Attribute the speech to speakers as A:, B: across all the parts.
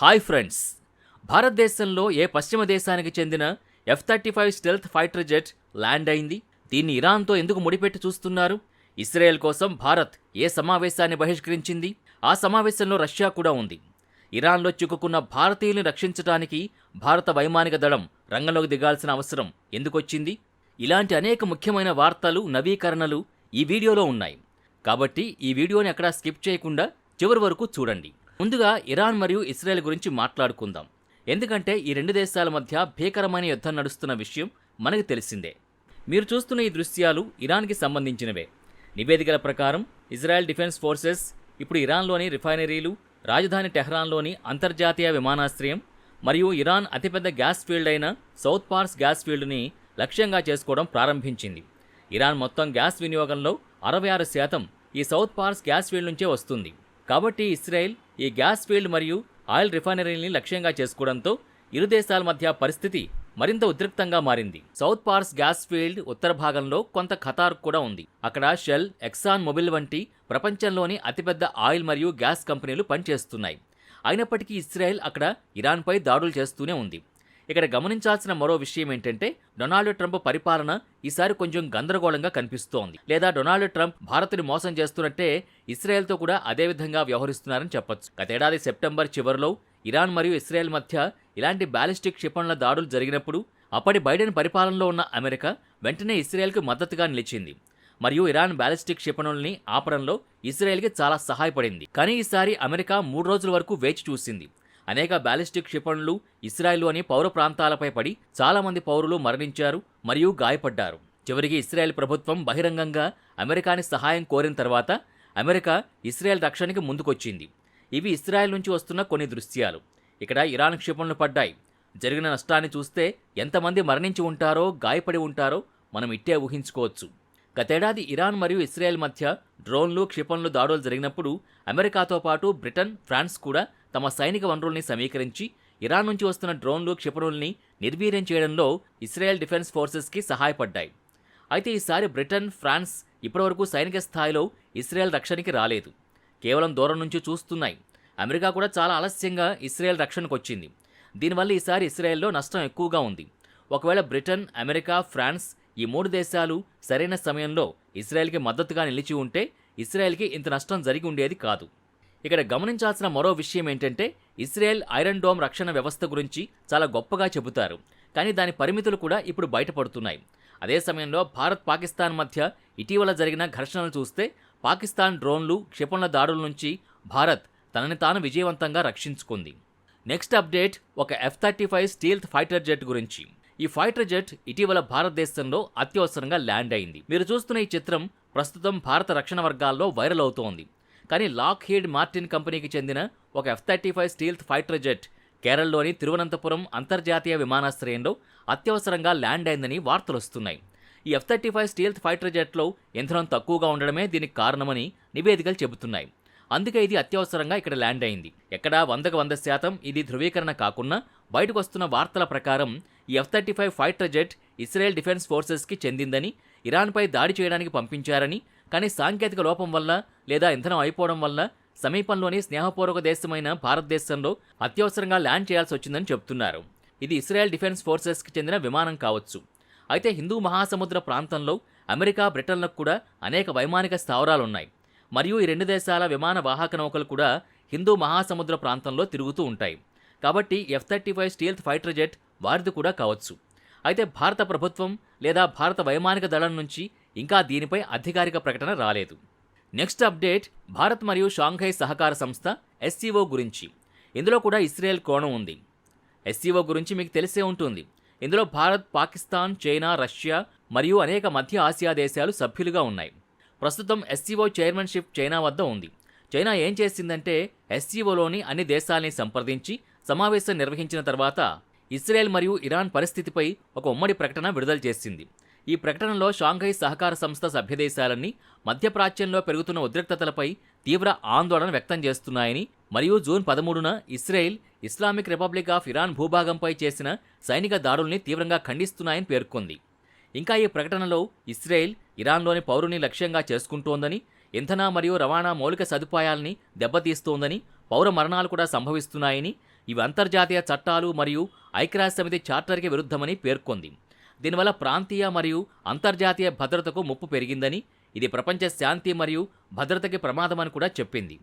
A: Hi friends. భారతదేశంలో ఏ పశ్చిమ దేశానికి చెందిన F thirty five stealth fighter jet land అయింది? దీన్ని ఇరాన్తో ఎందుకు ముడిపెట్టి చూస్తున్నారు? ఇస్రాయెల్ కోసం భారత్ ఏ సమావేశాన్ని బహిష్కరించింది? ఆ సమావేశంలో రష్యా కూడా ఉంది. ఇరాన్లో చిక్కుకున్న భారతీయుల్ని రక్షించడానికి భారత వైమానిక దళం రంగంలోకి దిగాల్సిన అవసరం ఎందుకొచ్చింది? ఇలాంటి అనేక ముఖ్యమైన వార్తలు నవీకరణలు ఈ వీడియోలో ఉన్నాయి. కాబట్టి ఈ వీడియోని ఎక్కడా స్కిప్ చేయకుండా చివరి వరకు చూడండి. ముందుగా ఇరాన్ మరియు ఇస్రాయెల్ గురించి మాట్లాడుకుందాం. ఎందుకంటే ఈ రెండు దేశాల మధ్య భీకరమైన యుద్ధం నడుస్తున్న విషయం మనకు తెలిసిందే. మీరు చూస్తున్న ఈ దృశ్యాలు ఇరాన్కి సంబంధించినవే. నివేదికల ప్రకారం ఇజ్రాయెల్ డిఫెన్స్ ఫోర్సెస్ ఇప్పుడు ఇరాన్లోని రిఫైనరీలు రాజధాని టెహ్రాన్లోని అంతర్జాతీయ విమానాశ్రయం మరియు ఇరాన్ అతిపెద్ద గ్యాస్ ఫీల్డ్ అయిన సౌత్ పార్స్ గ్యాస్ ఫీల్డ్ని లక్ష్యంగా చేసుకోవడం ప్రారంభించింది. ఇరాన్ మొత్తం గ్యాస్ వినియోగంలో అరవై ఆరు శాతం ఈ సౌత్ పార్స్ గ్యాస్ ఫీల్డ్ నుంచే వస్తుంది. కాబట్టి ఇస్రాయెల్ ఈ గ్యాస్ ఫీల్డ్ మరియు ఆయిల్ రిఫైనరీని లక్ష్యంగా చేసుకోవడంతో ఇరు దేశాల మధ్య పరిస్థితి మరింత ఉద్రిక్తంగా మారింది. సౌత్ పార్స్ గ్యాస్ ఫీల్డ్ ఉత్తర భాగంలో కొంత ఖతార్ కూడా ఉంది. అక్కడ షెల్ ఎక్సాన్ మొబిల్ వంటి ప్రపంచంలోని అతిపెద్ద ఆయిల్ మరియు గ్యాస్ కంపెనీలు పనిచేస్తున్నాయి. అయినప్పటికీ ఇస్రాయెల్ అక్కడ ఇరాన్పై దాడులు చేస్తూనే ఉంది. ఇక్కడ గమనించాల్సిన మరో విషయం ఏంటంటే డొనాల్డ్ ట్రంప్ పరిపాలన ఈసారి కొంచెం గందరగోళంగా కనిపిస్తోంది. లేదా డొనాల్డ్ ట్రంప్ భారత్ని మోసం చేస్తున్నట్టే ఇస్రాయెల్తో కూడా అదే విధంగా వ్యవహరిస్తున్నారని చెప్పొచ్చు. గతేడాది సెప్టెంబర్ చివరిలో ఇరాన్ మరియు ఇస్రాయెల్ మధ్య ఇలాంటి బ్యాలిస్టిక్ క్షిపణుల దాడులు జరిగినప్పుడు అప్పటి బైడెన్ పరిపాలనలో ఉన్న అమెరికా వెంటనే ఇస్రాయెల్కు మద్దతుగా నిలిచింది. మరియు ఇరాన్ బ్యాలిస్టిక్ క్షిపణుల్ని ఆపడంలో ఇస్రాయెల్కి చాలా సహాయపడింది. కానీ ఈసారి అమెరికా మూడు రోజుల వరకు వేచి చూసింది. అనేక బ్యాలిస్టిక్ క్షిపణులు ఇస్రాయెల్లోని పౌర ప్రాంతాలపై పడి చాలామంది పౌరులు మరణించారు మరియు గాయపడ్డారు. చివరికి ఇస్రాయెల్ ప్రభుత్వం బహిరంగంగా అమెరికాని సహాయం కోరిన తర్వాత అమెరికా ఇస్రాయెల్ రక్షణకి ముందుకొచ్చింది. ఇవి ఇస్రాయెల్ నుంచి వస్తున్న కొన్ని దృశ్యాలు. ఇక్కడ ఇరాన్ క్షిపణులు పడ్డాయి. జరిగిన నష్టాన్ని చూస్తే ఎంతమంది మరణించి ఉంటారో గాయపడి ఉంటారో మనం ఇట్టే ఊహించుకోవచ్చు. గతేడాది ఇరాన్ మరియు ఇస్రాయెల్ మధ్య డ్రోన్లు క్షిపణులు దాడులు జరిగినప్పుడు అమెరికాతో పాటు బ్రిటన్ ఫ్రాన్స్ కూడా తమ సైనిక వనరుల్ని సమీకరించి ఇరాన్ నుంచి వస్తున్న డ్రోన్లు క్షిపణుల్ని నిర్వీర్యం చేయడంలో ఇస్రాయెల్ డిఫెన్స్ ఫోర్సెస్కి సహాయపడ్డాయి. అయితే ఈసారి బ్రిటన్ ఫ్రాన్స్ ఇప్పటివరకు సైనిక స్థాయిలో ఇస్రాయెల్ రక్షణకి రాలేదు. కేవలం దూరం నుంచి చూస్తున్నాయి. అమెరికా కూడా చాలా ఆలస్యంగా ఇస్రాయెల్ రక్షణకు వచ్చింది దీనివల్ల ఈసారి ఇస్రాయెల్లో నష్టం ఎక్కువగా ఉంది. ఒకవేళ బ్రిటన్ అమెరికా ఫ్రాన్స్ ఈ మూడు దేశాలు సరైన సమయంలో ఇస్రాయెల్కి మద్దతుగా నిలిచి ఉంటే ఇస్రాయెల్కి ఇంత నష్టం జరిగి ఉండేది కాదు. ఇక్కడ గమనించాల్సిన మరో విషయం ఏంటంటే ఇస్రాయెల్ ఐరన్ డోమ్ రక్షణ వ్యవస్థ గురించి చాలా గొప్పగా చెబుతారు. కానీ దాని పరిమితులు కూడా ఇప్పుడు బయటపడుతున్నాయి. అదే సమయంలో భారత్ పాకిస్తాన్ మధ్య ఇటీవల జరిగిన ఘర్షణలు చూస్తే పాకిస్తాన్ డ్రోన్లు క్షిపణుల దాడుల నుంచి భారత్ తనని తాను విజయవంతంగా రక్షించుకుంది. నెక్స్ట్ అప్డేట్ ఒక F thirty five stealth fighter jet గురించి. ఈ ఫైటర్ జెట్ ఇటీవల భారతదేశంలో అత్యవసరంగా ల్యాండ్ అయింది. మీరు చూస్తున్న ఈ చిత్రం ప్రస్తుతం భారత రక్షణ వర్గాల్లో వైరల్ అవుతోంది. కానీ లాక్ హీడ్ మార్టిన్ కంపెనీకి చెందిన ఒక F thirty five stealth fighter jet కేరళలోని తిరువనంతపురం అంతర్జాతీయ విమానాశ్రయంలో అత్యవసరంగా ల్యాండ్ అయిందని వార్తలు వస్తున్నాయి. ఈ F thirty five stealth fighter జెట్లో ఇంధనం తక్కువగా ఉండడమే దీనికి కారణమని నివేదికలు చెబుతున్నాయి. అందుకే ఇది అత్యవసరంగా ఇక్కడ ల్యాండ్ అయింది. ఎక్కడా వందకు వంద శాతం ఇది ధృవీకరణ కాకుండా బయటకు వస్తున్న వార్తల ప్రకారం ఈ F thirty five fighter jet Israel defence ఫోర్సెస్కి చెందిందని ఇరాన్పై దాడి చేయడానికి పంపించారని కానీ సాంకేతిక లోపం వల్ల లేదా ఇంధనం అయిపోవడం వల్ల సమీపంలోని స్నేహపూర్వక దేశమైన భారతదేశంలో అత్యవసరంగా ల్యాండ్ చేయాల్సి వచ్చిందని చెబుతున్నారు. ఇది ఇస్రాయెల్ డిఫెన్స్ ఫోర్సెస్కి చెందిన విమానం కావచ్చు. అయితే హిందూ మహాసముద్ర ప్రాంతంలో అమెరికా బ్రిటన్లకు కూడా అనేక వైమానిక స్థావరాలున్నాయి. మరియు ఈ రెండు దేశాల విమాన వాహక నౌకలు కూడా హిందూ మహాసముద్ర ప్రాంతంలో తిరుగుతూ ఉంటాయి. కాబట్టి F thirty five stealth fighter jet వారిది కూడా కావచ్చు. అయితే భారత ప్రభుత్వం లేదా భారత వైమానిక దళం నుంచి ఇంకా దీనిపై అధికారిక ప్రకటన రాలేదు. నెక్స్ట్ అప్డేట్ భారత్ మరియు షాంఘై సహకార సంస్థ ఎస్సీఓ గురించి. ఇందులో కూడా ఇస్రాయెల్ కోణం ఉంది. ఎస్సీఓ గురించి మీకు తెలిసే ఉంటుంది. ఇందులో భారత్ పాకిస్తాన్ చైనా రష్యా మరియు అనేక మధ్య ఆసియా దేశాలు సభ్యులుగా ఉన్నాయి. ప్రస్తుతం ఎస్సీఓ చైర్మన్షిప్ చైనా వద్ద ఉంది. చైనా ఏం చేసిందంటే ఎస్సీఓలోని అన్ని దేశాల్ని సంప్రదించి సమావేశం నిర్వహించిన తర్వాత ఇస్రాయెల్ మరియు ఇరాన్ పరిస్థితిపై ఒక ఉమ్మడి ప్రకటన విడుదల చేసింది. ఈ ప్రకటనలో షాంఘై సహకార సంస్థ సభ్యదేశాలన్నీ మధ్యప్రాచ్యంలో పెరుగుతున్న ఉద్రిక్తతలపై తీవ్ర ఆందోళన వ్యక్తం చేస్తున్నాయని మరియు జూన్ పదమూడున Israel Islamic Republic of Iran భూభాగంపై చేసిన సైనిక దాడుల్ని తీవ్రంగా ఖండిస్తున్నాయని పేర్కొంది. ఇంకా ఈ ప్రకటనలో ఇస్రాయెల్ ఇరాన్లోని పౌరుని లక్ష్యంగా చేసుకుంటోందని ఇంధన మరియు రవాణా మౌలిక సదుపాయాల్ని దెబ్బతీస్తోందని పౌర మరణాలు కూడా సంభవిస్తున్నాయని ఇవి అంతర్జాతీయ చట్టాలు మరియు ఐక్యరాజ్య సమితి చార్టర్కి విరుద్ధమని పేర్కొంది. దీనివల్ల ప్రాంతీయ మరియు అంతర్జాతీయ భద్రతకు ముప్పు పెరిగిందని ఇది ప్రపంచ శాంతి మరియు భద్రతకి ప్రమాదమని కూడా చెప్పింది.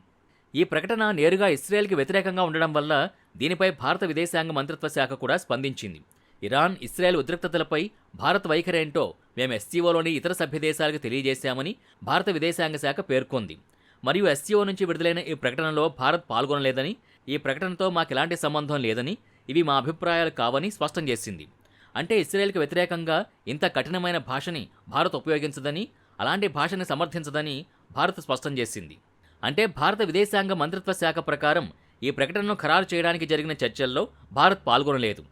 A: ఈ ప్రకటన నేరుగా ఇస్రాయెల్కి వ్యతిరేకంగా ఉండడం వల్ల దీనిపై భారత విదేశాంగ మంత్రిత్వ శాఖ కూడా స్పందించింది. ఇరాన్ ఇస్రాయెల్ ఉద్రిక్తతలపై భారత్ వైఖరి ఏంటో మేము ఎస్సీఓలోని ఇతర సభ్య దేశాలకు తెలియజేశామని భారత విదేశాంగ శాఖ పేర్కొంది. మరియు ఎస్సీఓ నుంచి విడుదలైన ఈ ప్రకటనలో భారత్ పాల్గొనలేదని ఈ ప్రకటనతో మాకు ఎలాంటి సంబంధం లేదని ఇవి మా అభిప్రాయాలు కావని స్పష్టం చేసింది. అంటే ఇస్రాయేల్కి వ్యతిరేకంగా ఇంత కఠినమైన భాషని భారత్ ఉపయోగించదని అలాంటి భాషని సమర్థించదని భారత్ స్పష్టం చేసింది. అంటే భారత విదేశాంగ మంత్రిత్వ శాఖ ప్రకారం ఈ ప్రకటనను ఖరారు చేయడానికి జరిగిన చర్చల్లో భారత్ పాల్గొనలేదు.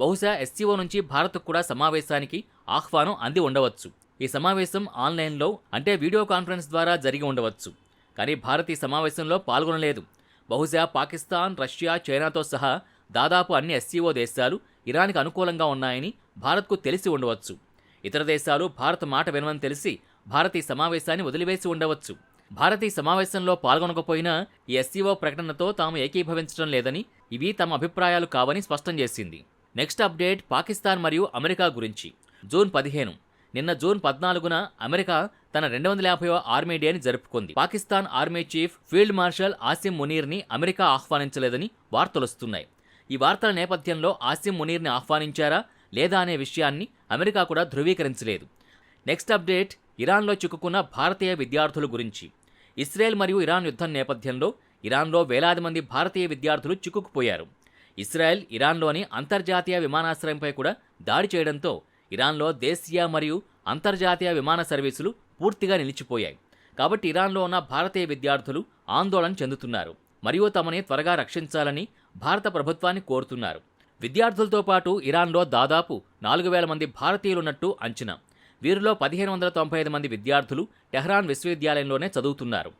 A: బహుశా ఎస్సీఓ నుంచి భారత్కు కూడా సమావేశానికి ఆహ్వానం అంది ఉండవచ్చు. ఈ సమావేశం ఆన్లైన్లో అంటే వీడియో కాన్ఫరెన్స్ ద్వారా జరిగి ఉండవచ్చు. కానీ భారత్ ఈ సమావేశంలో పాల్గొనలేదు. బహుశా పాకిస్తాన్ రష్యా చైనాతో సహా దాదాపు అన్ని ఎస్సీఓ దేశాలు ఇరాన్కి అనుకూలంగా ఉన్నాయని భారత్కు తెలిసి ఉండవచ్చు. ఇతర దేశాలు భారత్ మాట వినవని తెలిసి భారత్ ఈ సమావేశాన్ని వదిలివేసి ఉండవచ్చు. భారత్ ఈ సమావేశంలో పాల్గొనకపోయినా ఈ ఎస్సీఓ ప్రకటనతో తాము ఏకీభవించడం లేదని ఇవి తమ అభిప్రాయాలు కావని స్పష్టం చేసింది. నెక్స్ట్ అప్డేట్ పాకిస్తాన్ మరియు అమెరికా గురించి. జూన్ పదిహేను నిన్న జూన్ పద్నాలుగున అమెరికా తన రెండు వందల యాభైవ ఆర్మీ డేని జరుపుకుంది. Pakistan army chief field marshal Asim మునీర్ని America ఆహ్వానించలేదని వార్తలొస్తున్నాయి. ఈ వార్తల నేపథ్యంలో ఆసిం మునీర్ని ఆహ్వానించారా లేదా అనే విషయాన్ని అమెరికా కూడా ధృవీకరించలేదు. నెక్స్ట్ అప్డేట్ ఇరాన్లో చిక్కుకున్న భారతీయ విద్యార్థుల గురించి. ఇస్రాయెల్ మరియు ఇరాన్ యుద్ధం నేపథ్యంలో ఇరాన్లో వేలాది మంది భారతీయ విద్యార్థులు చిక్కుకుపోయారు. ఇస్రాయెల్ ఇరాన్లోని అంతర్జాతీయ విమానాశ్రయంపై కూడా దాడి చేయడంతో ఇరాన్లో దేశీయ మరియు అంతర్జాతీయ విమాన సర్వీసులు పూర్తిగా నిలిచిపోయాయి. కాబట్టి ఇరాన్లో ఉన్న భారతీయ విద్యార్థులు ఆందోళన చెందుతున్నారు. మరియు తమని త్వరగా రక్షించాలని భారత ప్రభుత్వాన్ని కోరుతున్నారు. విద్యార్థులతో పాటు ఇరాన్లో దాదాపు నాలుగు వేల మంది భారతీయులున్నట్టు అంచనా. వీరిలో పదిహేను వందల తొంభై ఐదు మంది విద్యార్థులు టెహ్రాన్ విశ్వవిద్యాలయంలోనే చదువుతున్నారు.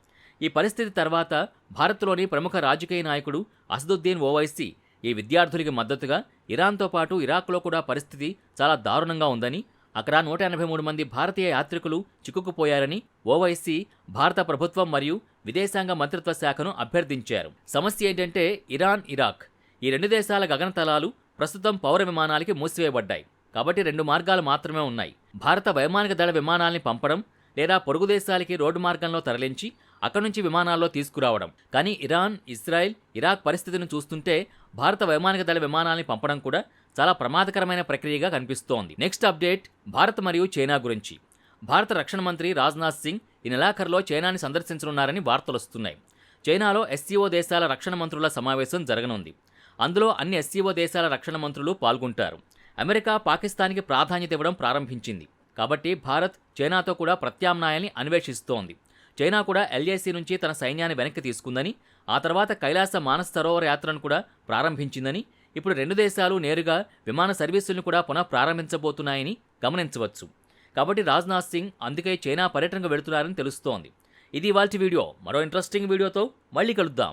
A: ఈ పరిస్థితి తర్వాత భారత్లోని ప్రముఖ రాజకీయ నాయకుడు అసదుద్దీన్ ఓవైసీ ఈ విద్యార్థులకి మద్దతుగా ఇరాన్తో పాటు ఇరాక్లో కూడా పరిస్థితి చాలా దారుణంగా ఉందని అక్కడ నూట ఎనభై మూడు మంది భారతీయ యాత్రికులు చిక్కుకుపోయారని ఓవైసీ భారత ప్రభుత్వం మరియు విదేశాంగ మంత్రిత్వ శాఖను అభ్యర్థించారు. సమస్య ఏంటంటే ఇరాన్ ఇరాక్. ఈ రెండు దేశాల గగనతలాలు ప్రస్తుతం పౌర విమానాలకి మూసివేయబడ్డాయి. కాబట్టి రెండు మార్గాలు మాత్రమే ఉన్నాయి. భారత వైమానిక దళ విమానాల్ని పంపడం లేదా పొరుగు దేశాలకి రోడ్డు మార్గంలో తరలించి అక్కడి నుంచి విమానాల్లో తీసుకురావడం. కానీ ఇరాన్ ఇస్రాయెల్ ఇరాక్ పరిస్థితిని చూస్తుంటే భారత వైమానిక దళ విమానాల్ని పంపడం కూడా చాలా ప్రమాదకరమైన ప్రక్రియగా కనిపిస్తోంది. నెక్స్ట్ అప్డేట్ భారత్ మరియు చైనా గురించి. భారత రక్షణ మంత్రి రాజ్నాథ్ సింగ్ ఈ నెలాఖరులో చైనాని సందర్శించనున్నారని వార్తలొస్తున్నాయి చైనాలో ఎస్సీఓ దేశాల రక్షణ మంత్రుల సమావేశం జరగనుంది. అందులో అన్ని ఎస్సీఓ దేశాల రక్షణ మంత్రులు పాల్గొంటారు. అమెరికా పాకిస్తాన్కి ప్రాధాన్యత ఇవ్వడం ప్రారంభించింది. కాబట్టి భారత్ చైనాతో కూడా ప్రత్యామ్నాయాన్ని అన్వేషిస్తోంది. చైనా కూడా ఎల్ఏసీ నుంచి తన సైన్యాన్ని వెనక్కి తీసుకుందని ఆ తర్వాత కైలాస మానస్ సరోవర యాత్రను కూడా ప్రారంభించిందని ఇప్పుడు రెండు దేశాలు నేరుగా విమాన సర్వీసులను కూడా పునః ప్రారంభించబోతున్నాయని గమనించవచ్చు. కాబట్టి రాజ్నాథ్ సింగ్ అందుకే చైనా పర్యటనకు వెళుతున్నారని తెలుస్తోంది. ఇది వాటి వీడియో. మరో ఇంట్రెస్టింగ్ వీడియోతో మళ్ళీ కలుద్దాం.